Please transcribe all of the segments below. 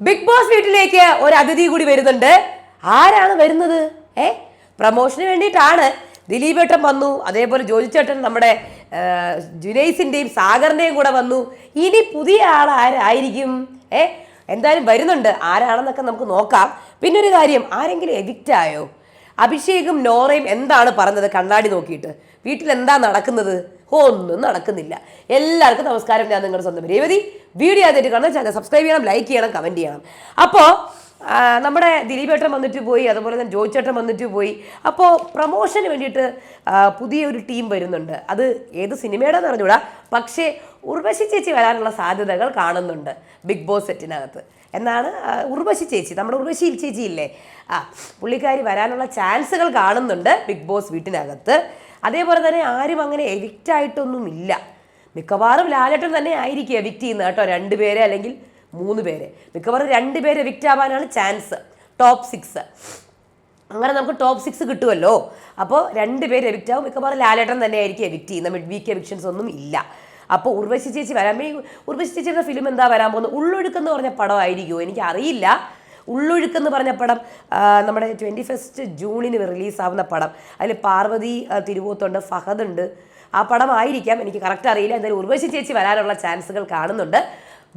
Big boss വീട്ടിലേക്ക് ഒരു അതിഥി കൂടി വരുന്നുണ്ട്. ആരാണ് വരുന്നത്? ഏ? പ്രമോഷന് വേണ്ടിയിട്ടാണ് ദിലീപ് ഏട്ടൻ വന്നു. അതേപോലെ ജോജി ചേട്ടൻ നമ്മുടെ ജുനൈസിന്റെയും സാഗറിന്റെയും കൂടെ വന്നു. ഇനി പുതിയ ആൾ ആരായിരിക്കും? ഏ? എന്തായാലും വരുന്നുണ്ട്. ആരാണെന്നൊക്കെ നമുക്ക് നോക്കാം. പിന്നെ ഒരു കാര്യം ആരെങ്കിലും എഡിക്റ്റ് ആയോ? അഭിഷേകും നോറയും എന്താണ് പറഞ്ഞത് കണ്ണാടി നോക്കിയിട്ട്? വീട്ടിൽ എന്താ നടക്കുന്നത്? ഒന്നും നടക്കുന്നില്ല. എല്ലാവർക്കും നമസ്കാരം. ഞാൻ നിങ്ങളുടെ സ്വന്തം രേവതി. വീഡിയോ ആദ്യമായിട്ട് കാണാൻ ചാനൽ സബ്സ്ക്രൈബ് ചെയ്യണം ലൈക്ക് ചെയ്യണം കമന്റ് ചെയ്യണം. അപ്പോൾ നമ്മുടെ ദിലീപേട്ടൻ വന്നിട്ട് പോയി അതുപോലെ തന്നെ ജോയിച്ചേട്ടൻ വന്നിട്ട് പോയി. അപ്പോൾ പ്രൊമോഷന് വേണ്ടിയിട്ട് പുതിയ പുതിയൊരു ടീം വരുന്നുണ്ട്. അത് ഏത് സിനിമയുടെന്ന് അറിഞ്ഞൂടാ പക്ഷേ ഉർവശി ചേച്ചി വരാനുള്ള സാധ്യതകൾ കാണുന്നുണ്ട് ബിഗ് ബോസ് സെറ്റിനകത്ത്. എന്നാണ് ഉർവശി ചേച്ചി. നമ്മുടെ ഉർവശി ചേച്ചി ഇല്ലേ? ആ പുള്ളിക്കാരി വരാനുള്ള ചാൻസുകൾ കാണുന്നുണ്ട് ബിഗ് ബോസ് വീട്ടിനകത്ത്. അതേപോലെ തന്നെ ആരും അങ്ങനെ എവിക്റ്റ് ആയിട്ടൊന്നുമില്ല. മിക്കവാറും ലാലേട്ടൻ തന്നെ ആയിരിക്കും എവിക്റ്റ് ചെയ്യുന്നത് കേട്ടോ രണ്ട് പേരെ അല്ലെങ്കിൽ മൂന്ന് പേരെ. മിക്കവാറും രണ്ട് പേരെ എവിക്റ്റ് ആവാനാണ് ചാൻസ് ടോപ്പ് സിക്സ് അങ്ങനെ നമുക്ക് ടോപ്പ് സിക്സ് കിട്ടുമല്ലോ. അപ്പോൾ രണ്ട് പേര് എവിക്റ്റ് ആവും. മിക്കവാറും ലാലേട്ടൻ തന്നെ ആയിരിക്കും എവിക്റ്റ് ചെയ്യുന്നത്. മിഡ് വീക്ക് എവിക്ഷൻസ് ഒന്നും ഇല്ല. അപ്പോൾ ഉർവശി ചേച്ചി വരാൻ ഉർവശി ചേച്ചിയുടെ ഫിലിം എന്താ വരാൻ പോകുന്നത്? ഉള്ളൊഴുക്കെന്ന് പറഞ്ഞ പടമായിരിക്കുമോ എനിക്ക് അറിയില്ല ഉള്ളൊഴുക്കെന്ന് പറഞ്ഞ പടം നമ്മുടെ ട്വന്റി ഫസ്റ്റ് ജൂണിന് റിലീസാവുന്ന പടം. അതിൽ പാർവതി തിരുവോത്തുണ്ട് ഫഹദ് ഉണ്ട്. ആ പടം ആയിരിക്കാം എനിക്ക് കറക്റ്റ് അറിയില്ല. എന്തായാലും ഉർവശി ചേച്ചി വരാനുള്ള ചാൻസുകൾ കാണുന്നുണ്ട്.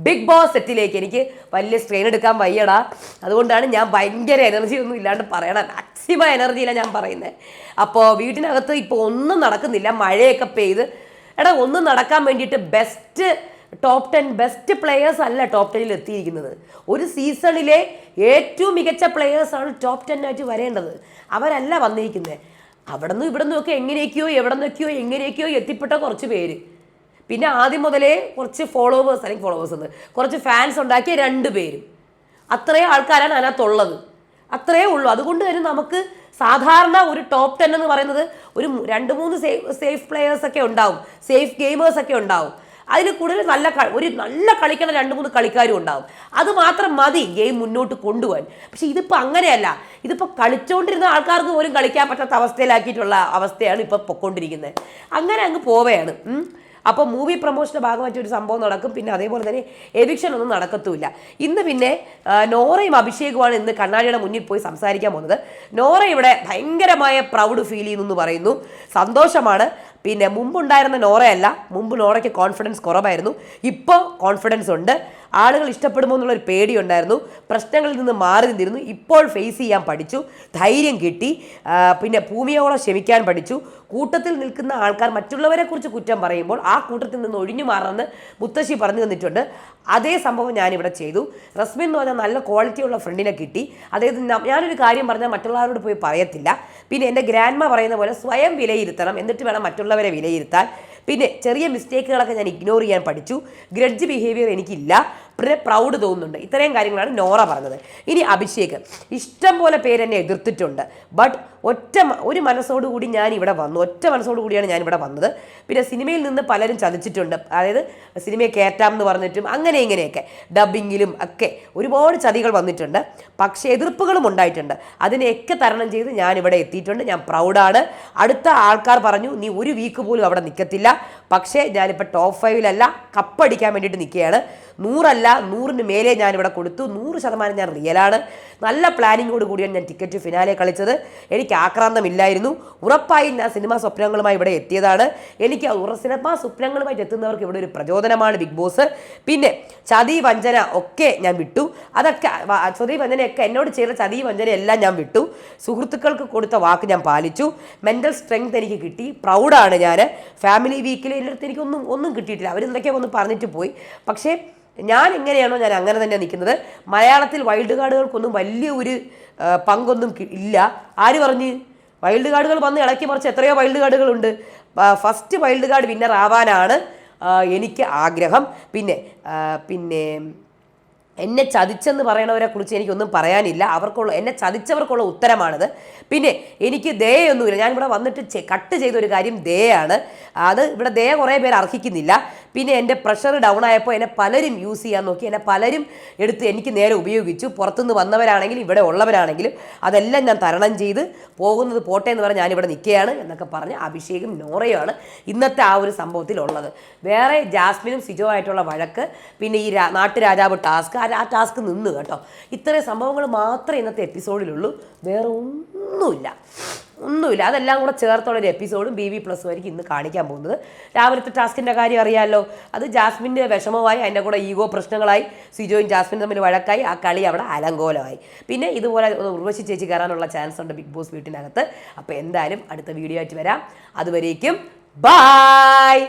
ബിഗ് ബോസ് സെറ്റിലേക്ക് എനിക്ക് വലിയ സ്ട്രെയിൻ എടുക്കാൻ വയ്യടാ. അതുകൊണ്ടാണ് ഞാൻ ഭയങ്കര എനർജി ഒന്നും ഇല്ലാണ്ട് പറയണം മാക്സിമം എനർജിയിലാണ് ഞാൻ പറയുന്നത് അപ്പോൾ വീട്ടിനകത്ത് ഇപ്പോൾ ഒന്നും നടക്കുന്നില്ല. മഴയൊക്കെ പെയ്ത്. എടാ ഒന്നും നടക്കാൻ വേണ്ടിയിട്ട് best top ten best players അല്ല ടോപ്പ് ടെനിൽ എത്തിയിരിക്കുന്നത്. ഒരു സീസണിലെ ഏറ്റവും മികച്ച പ്ലെയേഴ്സാണ് ടോപ്പ് ടെൻ ആയിട്ട് വരേണ്ടത്. അവരല്ല വന്നിരിക്കുന്നത് അവിടെ നിന്നും ഇവിടെ നിന്നൊക്കെ എങ്ങനെയൊക്കെയോ എവിടെ നിന്നൊക്കെയോ എങ്ങനെയൊക്കെയോ എത്തിപ്പെട്ട കുറച്ച് പേര്. പിന്നെ ആദ്യം മുതലേ കുറച്ച് ഫോളോവേഴ്സ് അല്ലെങ്കിൽ ഫോളോവേഴ്സ് ഉണ്ട് കുറച്ച് ഫാൻസ് ഉണ്ടാക്കിയ രണ്ട് പേരും. അത്രയും ആൾക്കാരാണ് അതിനകത്തുള്ളത് അത്രയേ ഉള്ളൂ. അതുകൊണ്ട് തന്നെ നമുക്ക് സാധാരണ ഒരു ടോപ്പ് ടെൻ എന്ന് പറയുന്നത് ഒരു രണ്ട് മൂന്ന് സേഫ് സേഫ് പ്ലെയേഴ്സൊക്കെ ഉണ്ടാവും. സേഫ് ഗെയിമേഴ്സൊക്കെ ഉണ്ടാവും. അതിൽ കൂടുതൽ നല്ല ഒരു നല്ല കളിക്കുന്ന രണ്ട് മൂന്ന് കളിക്കാരും ഉണ്ടാവും. അത് മാത്രം മതി ഗെയിം മുന്നോട്ട് കൊണ്ടുപോകാൻ. പക്ഷെ ഇതിപ്പോൾ അങ്ങനെയല്ല. ഇതിപ്പോൾ കളിച്ചുകൊണ്ടിരുന്ന ആൾക്കാർക്ക് പോലും കളിക്കാൻ പറ്റാത്ത അവസ്ഥയിലാക്കിയിട്ടുള്ള അവസ്ഥയാണ് ഇപ്പോൾ പൊക്കോണ്ടിരിക്കുന്നത്. അങ്ങനെ അങ്ങ് പോവുകയാണ്. അപ്പോൾ മൂവി പ്രൊമോഷന്റെ ഭാഗമായിട്ട് ഒരു സംഭവം നടക്കും. പിന്നെ അതേപോലെ തന്നെ എവിക്ഷൻ ഒന്നും നടക്കത്തുമില്ല. ഇന്ന് പിന്നെ നോറയും അഭിഷേകുമാണ് ഇന്ന് കണ്ണാടിയുടെ മുന്നിൽ പോയി സംസാരിക്കാൻ പോകുന്നത്. നോറ ഇവിടെ ഭയങ്കരമായ പ്രൗഡ് ഫീൽ ചെയ്യുന്നു എന്ന് പറയുന്നു. സന്തോഷമാണ്. പിന്നെ മുമ്പുണ്ടായിരുന്ന നോറയല്ല മുമ്പ് നോറയ്ക്ക് കോൺഫിഡൻസ് കുറവായിരുന്നു. ഇപ്പോൾ കോൺഫിഡൻസ് ഉണ്ട്. ആളുകൾ ഇഷ്ടപ്പെടുമോ എന്നുള്ളൊരു പേടിയുണ്ടായിരുന്നു. പ്രശ്നങ്ങളിൽ നിന്ന് മാറി നിന്നിരുന്നു. ഇപ്പോൾ ഫേസ് ചെയ്യാൻ പഠിച്ചു. ധൈര്യം കിട്ടി. പിന്നെ ഭൂമിയോളം ക്ഷമിക്കാൻ പഠിച്ചു. കൂട്ടത്തിൽ നിൽക്കുന്ന ആൾക്കാർ മറ്റുള്ളവരെ കുറിച്ച് കുറ്റം പറയുമ്പോൾ ആ കൂട്ടത്തിൽ നിന്ന് ഒഴിഞ്ഞു മാറണമെന്ന് മുത്തശ്ശി പറഞ്ഞു തന്നിട്ടുണ്ട്. അതേ സംഭവം ഞാനിവിടെ ചെയ്തു. റസ്മിൻ എന്ന് പറഞ്ഞാൽ നല്ല ക്വാളിറ്റിയുള്ള ഫ്രണ്ടിനെ കിട്ടി. അതായത് ഞാനൊരു കാര്യം പറഞ്ഞാൽ മറ്റുള്ളവരോട് പോയി പറയത്തില്ല. പിന്നെ എന്റെ ഗ്രാൻഡ്മ പറയുന്ന പോലെ സ്വയം വിലയിരുത്തണം. എന്നിട്ട് വേണം മറ്റുള്ളവരെ വിലയിരുത്താൻ. പിന്നെ ചെറിയ മിസ്റ്റേക്കുകളൊക്കെ ഞാൻ ഇഗ്നോർ ചെയ്യാൻ പഠിച്ചു. ഗ്രഡ്ജ് ബിഹേവിയർ എനിക്കില്ല. പ്രൗഡ് തോന്നുന്നുണ്ട്. ഇത്രയും കാര്യങ്ങളാണ് നോറ പറഞ്ഞത്. ഇനി അഭിഷേക് ഇഷ്ടം പോലെ പേരെന്നെ എതിർത്തിട്ടുണ്ട്. ബട്ട് ഒറ്റ ഒരു മനസ്സോടുകൂടി ഞാൻ ഇവിടെ വന്നു. ഒറ്റ മനസ്സോടുകൂടിയാണ് ഞാൻ ഇവിടെ വന്നത്. പിന്നെ സിനിമയിൽ നിന്ന് പലരും ചതിച്ചിട്ടുണ്ട്. അതായത് സിനിമയെ കയറ്റാം എന്ന് പറഞ്ഞിട്ടും അങ്ങനെ ഇങ്ങനെയൊക്കെ. ഡബിങ്ങിലും ഒക്കെ ഒരുപാട് ചതികൾ വന്നിട്ടുണ്ട്. പക്ഷേ എതിർപ്പുകളും ഉണ്ടായിട്ടുണ്ട്. അതിനെയൊക്കെ തരണം ചെയ്ത് ഞാൻ ഇവിടെ എത്തിയിട്ടുണ്ട്. ഞാൻ പ്രൗഡാണ് അടുത്ത ആൾക്കാർ പറഞ്ഞു നീ ഒരു വീക്ക് പോലും അവിടെ നിൽക്കത്തില്ല പക്ഷേ ഞാനിപ്പോൾ ടോപ്പ് ഫൈവിലല്ല കപ്പടിക്കാൻ വേണ്ടിയിട്ട് നിൽക്കുകയാണ്. നൂറല്ല നൂറിന് മേലെ ഞാൻ ഇവിടെ കൊടുത്തു. നൂറ് ശതമാനം ഞാൻ റിയലാണ്. നല്ല പ്ലാനിങ്ങോട് കൂടിയാണ് ഞാൻ ടിക്കറ്റ് ഫിനാലെ കളിച്ചത്. എനിക്ക് ആക്രാന്തമില്ലായിരുന്നു. ഉറപ്പായും ഞാൻ സിനിമാ സ്വപ്നങ്ങളുമായി ഇവിടെ എത്തിയതാണ്. എനിക്ക് ഉറ സിനിമാ സ്വപ്നങ്ങളുമായിട്ട് എത്തുന്നവർക്ക് ഇവിടെ ഒരു പ്രചോദനമാണ് ബിഗ് ബോസ്. പിന്നെ ചതി വഞ്ചന ഒക്കെ ഞാൻ വിട്ടു. അതൊക്കെ ചതി വഞ്ചനയൊക്കെ എന്നോട് ചെയ്ത ചതി വഞ്ചന എല്ലാം ഞാൻ വിട്ടു. സുഹൃത്തുക്കൾക്ക് കൊടുത്ത വാക്ക് ഞാൻ പാലിച്ചു. മെന്റൽ സ്ട്രെങ്ത് എനിക്ക് കിട്ടി. പ്രൗഡാണ് ഞാൻ ഫാമിലി വീക്കിൽ എന്റെ അടുത്ത് എനിക്കൊന്നും ഒന്നും കിട്ടിയിട്ടില്ല. അവരെന്തൊക്കെയോ ഒന്ന് പറഞ്ഞിട്ട് പോയി. പക്ഷേ ഞാൻ എങ്ങനെയാണോ ഞാൻ അങ്ങനെ തന്നെ നിൽക്കുന്നത്. മലയാളത്തിൽ വൈൽഡ് കാർഡുകൾക്കൊന്നും വലിയ ഒരു പങ്കൊന്നും ഇല്ല. ആര് പറഞ്ഞ്? വൈൽഡ് കാർഡുകൾ വന്ന് ഇളക്കി മറിച്ച് എത്രയോ വൈൽഡ് കാർഡുകളുണ്ട് ഫസ്റ്റ് വൈൽഡ് കാർഡ് വിന്നർ ആവാനാണ് എനിക്ക് ആഗ്രഹം. പിന്നെ പിന്നെ എന്നെ ചതിച്ചെന്ന് പറയണവരെ കുറിച്ച് എനിക്കൊന്നും പറയാനില്ല. അവർക്കുള്ള എന്നെ ചതിച്ചവർക്കുള്ള ഉത്തരമാണിത്. പിന്നെ എനിക്ക് ദയൊന്നുമില്ല ഞാൻ ഇവിടെ വന്നിട്ട് കട്ട് ചെയ്ത ഒരു കാര്യം ദയാണ് അത് ഇവിടെ ദയ കുറേ പേര് അർഹിക്കുന്നില്ല. പിന്നെ എന്റെ പ്രഷർ ഡൗൺ ആയപ്പോൾ എന്നെ പലരും യൂസ് ചെയ്യാൻ നോക്കി. എന്നെ പലരും എടുത്ത് എനിക്ക് നേരെ ഉപയോഗിച്ചു. പുറത്തുനിന്ന് വന്നവരാണെങ്കിലും ഇവിടെ ഉള്ളവരാണെങ്കിലും അതെല്ലാം ഞാൻ തരണം ചെയ്ത് പോകുന്നത് പോട്ടെ എന്ന് പറഞ്ഞ് ഞാനിവിടെ നിൽക്കുകയാണ് എന്നൊക്കെ പറഞ്ഞ് അഭിഷേകും നോറയുമാണ് ഇന്നത്തെ ആ ഒരു സംഭവത്തിലുള്ളത്. വേറെ ജാസ്മിനും സിജോ ആയിട്ടുള്ള വഴക്ക് പിന്നെ ഈ നാട്ടുരാജാവ് ടാസ്ക് ആ ടാസ്ക് നിന്ന് കേട്ടോ. ഇത്രയും സംഭവങ്ങൾ മാത്രമേ ഇന്നത്തെ എപ്പിസോഡിലുള്ളൂ. വേറെ ഒന്നുമില്ല. ഒന്നുമില്ല. അതെല്ലാം കൂടെ ചേർത്തുള്ള ഒരു എപ്പിസോഡും ബി വി പ്ലസ് ആയിരിക്കും ഇന്ന് കാണിക്കാൻ പോകുന്നത്. രാവിലത്തെ ടാസ്കിന്റെ കാര്യം അറിയാമല്ലോ അത് ജാസ്മിന്റെ വിഷമമായി അതിന്റെ കൂടെ ഈഗോ പ്രശ്നങ്ങളായി സിജോയും ജാസ്മിനും തമ്മിൽ വഴക്കായി ആ കളി അവിടെ അലങ്കോലമായി. പിന്നെ ഇതുപോലെ ഉർവശി ചേച്ചി കയറാനുള്ള ചാൻസ് ഉണ്ട് ബിഗ് ബോസ് വീട്ടിനകത്ത്. അപ്പോൾ എന്തായാലും അടുത്ത വീഡിയോ ആയിട്ട് വരാം. അതുവരേക്കും ബായ്